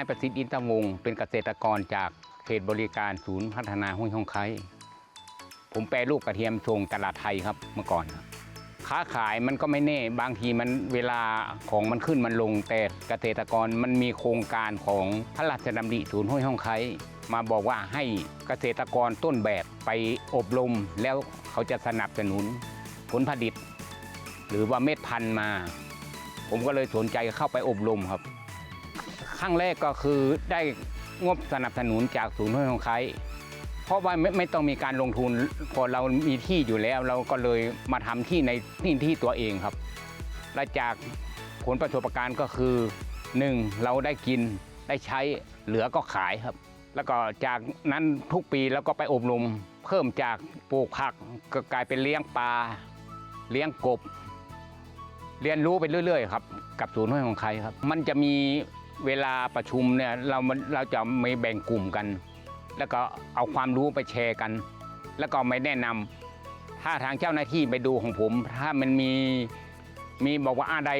ายประสิทธิ์อินทวงศ์เป็นเกษตรกรจากเขตบริการศูนย์พัฒนาห้วยห้องไคผมแปรรูปกระเทียมส่งตลาดไทยครับเมื่อก่อนครับค้าขายมันก็ไม่แน่บางทีมันเวลาของมันขึ้นมันลง แต่เกษตรกรมันมีโครงการของพระราชดำริศูนย์ห้วยห้องไคมาบอกว่าให้เกษตรกรต้นแบบไปอบรมแล้วเขาจะสนับสนุนผลผลิต หรือว่าเม็ดพันธุ์มา ผมก็เลยสนใจเข้าไปอบรมครับ ครั้งแรกก็คือได้งบสนับสนุนจากศูนย์ห้วยของไคเพราะว่าไม่ไม่ต้องมีการลงทุนพอเรามีที่อยู่แล้ว เราก็เลยมาทำที่ในที่ที่ตัวเองครับ และจากผลประสบการณ์ก็คือหนึ่งเราได้กินได้ใช้เหลือก็ขายครับ แล้วก็จากนั้นทุกปีแล้วก็ไปอบรมเพิ่มจากปลูกผักก็กลายเป็นเลี้ยงปลาเลี้ยงกบ เรียนรู้ไปเรื่อย ๆ ครับ กับศูนย์ห้วยของใครครับ มันจะมี เวลาประชุมเนี่ยเราเราจะไม่แบ่งกลุ่มกัน แล้วก็เอาความรู้ไปแชร์กัน แล้วก็ไม่แนะนำถ้าทางเจ้าหน้าที่ไปดูของผม ถ้ามันมีมีบอกว่าอะไร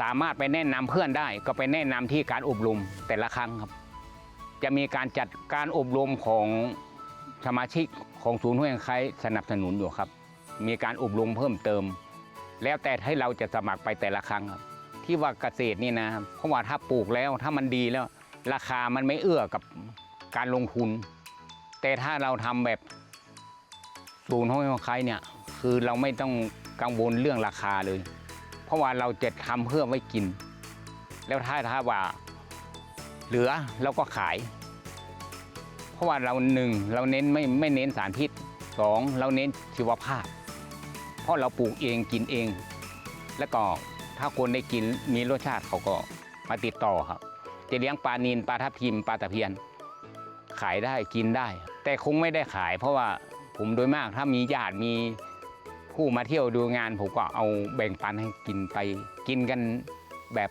สามารถไปแนะนำเพื่อนได้ ก็ไปแนะนำที่การอบรมแต่ละครั้งครับ จะมีการจัดการอบรมของสมาชิกของศูนย์ห้วยของใครสนับสนุนอยู่ครับ มีการอบรมเพิ่มเติม แล้วแต่ให้เราจะสมัครไปแต่ละครั้งครับ ที่ว่าเกษตรนี่นะครับเพราะว่าถ้าปลูกแล้วถ้ามันดีแล้ว ราคามันไม่เอื้อกับการลงทุน แต่ถ้าเราทำแบบศูนย์ห้อยของใครเนี่ย คือเราไม่ต้องกังวลเรื่องราคาเลย เพราะว่าเราจะทำเพื่อไว้กิน แล้วถ้าถ้าว่าเหลือเราก็ขาย เพราะว่าเราหนึ่งเราเน้นไม่ไม่เน้นสารพิษสองเราเน้นชีวภาพ เพราะเราปลูกเองกินเอง แล้วก็ ถ้าคนได้กินมีรสชาติเขาก็มาติดต่อครับ จะเลี้ยงปลานินปลาทับทิมปลาตะเพียน ขายได้กินได้ แต่คงไม่ได้ขาย เพราะว่าผมโดยมากถ้ามีญาติมีผู้มาเที่ยวดูงานผมก็เอาแบ่งปันให้กินไปกินกันแบบ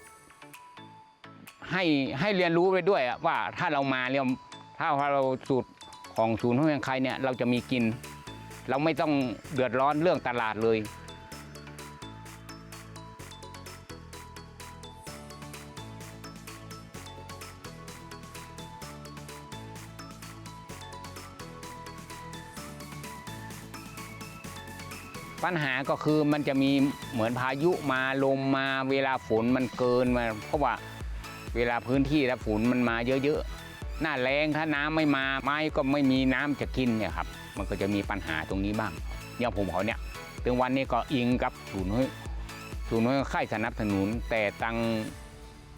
ให้ให้เรียนรู้ไปด้วยว่าถ้าเรามาเนี่ยถ้าเราสูตรของศูนย์ห้วยไคเนี่ยเราจะมีกิน เราไม่ต้องเดือดร้อนเรื่องตลาดเลย ปัญหาก็คือมันจะมีเหมือนพายุมาลมมาเวลาฝนมันเกินมาเพราะว่าเวลาพื้นที่แล้วฝนมันมาเยอะๆ หน้าแรงถ้าน้ำไม่มาไม้ก็ไม่มีน้ำจะกินเนี่ยครับ มันก็จะมีปัญหาตรงนี้บ้างอย่างผมเขาเนี่ยถึงวันนี้ก็อิงกับศูนย์ห้วยศูนย์ห้วยค่ายสนับสนุน แต่ตัง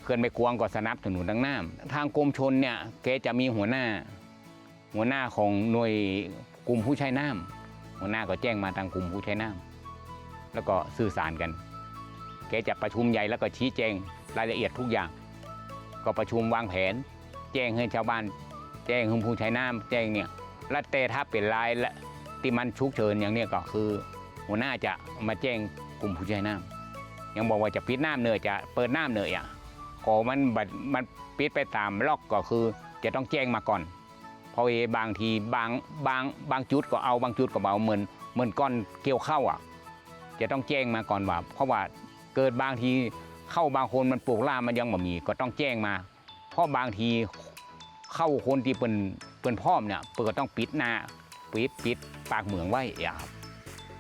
เขื่อนไม่กวางก็สนับสนุนดังน้ำทางกรมชนเนี่ยแกจะมีหัวหน้า หัวหน้าของหน่วยกลุ่มผู้ใช้น้ำ หัวหน้าก็แจ้งมาทางกลุ่มผู้ใช้น้ำแล้วก็สื่อสารกัน แกจะประชุมใหญ่แล้วก็ชี้แจงรายละเอียดทุกอย่าง ก็ประชุมวางแผน แจ้งให้ชาวบ้าน แจ้งให้ผู้ใช้น้ำแจ้งเนี่ยและแต่ถ้าเป็นรายละที่มันฉุกเฉินอย่างเนี้ยก็คือ หัวหน้าจะมาแจ้งกลุ่มผู้ใช้น้ำยังบอกว่าจะปิดน้ำเนยจะเปิดน้ำเนยอะขอมันบัดมันปิดไปตามล็อกก็คือจะต้องแจ้งมาก่อน ราะบางทีบางบางบางจุดก็เอาบางจุดก็เอาเหมือนเหมือนก้อนเกี่ยวเข้าอะ จะต้องแจ้งมาก่อนว่า เพราะว่าเกิดบางทีเข้าบางคนมันปลูกล่ามันยังบ่มีก็ต้องแจ้งมา เพราะบางทีเข้าคนที่เป็นเป็นพ่อมเนี่ยเปิดต้องปิดหน้าปิดปิดปากเหมืองไว้อย่าครับ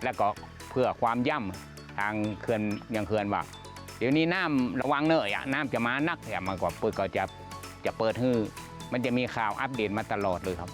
แล้วก็เพื่อความย่ำทางเขื่อนยังเขื่อนว่า เดี๋ยวนี้น้ำระวังเนอะอะน้ำจะมานักอย่ามาก่อนเปิดก็จะจะเปิดฮื้อ มันจะมีข่าวอัปเดตมาตลอดเลยครับ